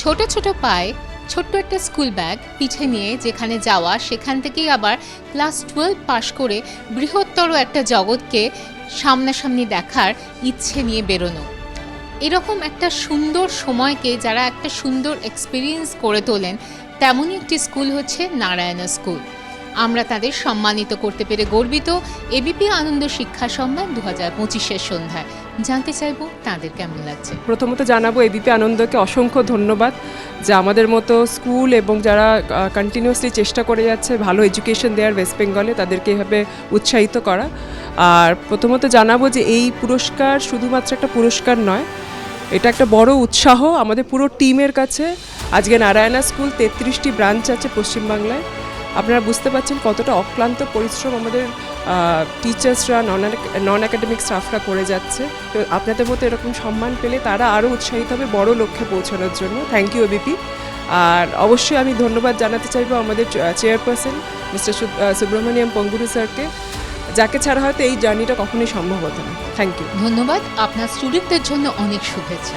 ছোট ছোট পায়ে ছোট্ট একটা স্কুল ব্যাগ পিঠে নিয়ে যেখানে যাওয়া, সেখান থেকেই আবার ক্লাস টুয়েলভ পাশ করে বৃহত্তর একটা জগৎকে সামনাসামনি দেখার ইচ্ছে নিয়ে বেরোনো। এরকম একটা সুন্দর সময়কে যারা একটা সুন্দর এক্সপিরিয়েন্স করে তোলেন, তেমনই একটি স্কুল হচ্ছে নারায়ণা স্কুল। আমরা তাদের সম্মানিত করতে পেরে গর্বিত এবিপি আনন্দ শিক্ষা সম্মান দু হাজার পঁচিশের সন্ধ্যায়। জানতে চাইব তাদের কেমন লাগছে? প্রথমত জানাব এবিপি আনন্দকে অসংখ্য ধন্যবাদ যে আমাদের মতো স্কুল এবং যারা কন্টিনিউসলি চেষ্টা করে যাচ্ছে ভালো এডুকেশন দেওয়ার ওয়েস্ট বেঙ্গলে তাদেরকে এভাবে উৎসাহিত করা। আর প্রথমত জানাব যে এই পুরস্কার শুধুমাত্র একটা পুরস্কার নয়, এটা একটা বড় উৎসাহ আমাদের পুরো টিমের কাছে। আজকে নারায়ণা স্কুল তেত্রিশটি ব্রাঞ্চ আছে পশ্চিমবাংলায়। আপনারা বুঝতে পারছেন কতটা অক্লান্ত পরিশ্রম আমাদের টিচার্সরা নন নন একাডেমিক স্টাফরা করে যাচ্ছে। তো আপনাদের মতো এরকম সম্মান পেলে তারা আরও উৎসাহিত হবে বড় লক্ষ্যে পৌঁছানোর জন্য। থ্যাংক ইউ এবিপি আর অবশ্যই আমি ধন্যবাদ জানাতে চাইব আমাদের চেয়ারপারসন মিস্টার সুব্রমণিয়াম পঙ্গুরু স্যারকে যাকে ছাড়া হয়তো এই জার্নিটা কখনোই সম্ভব হতো না। থ্যাংক ইউ ধন্যবাদ। আপনার স্টুডেন্টদের জন্য অনেক শুভেচ্ছা।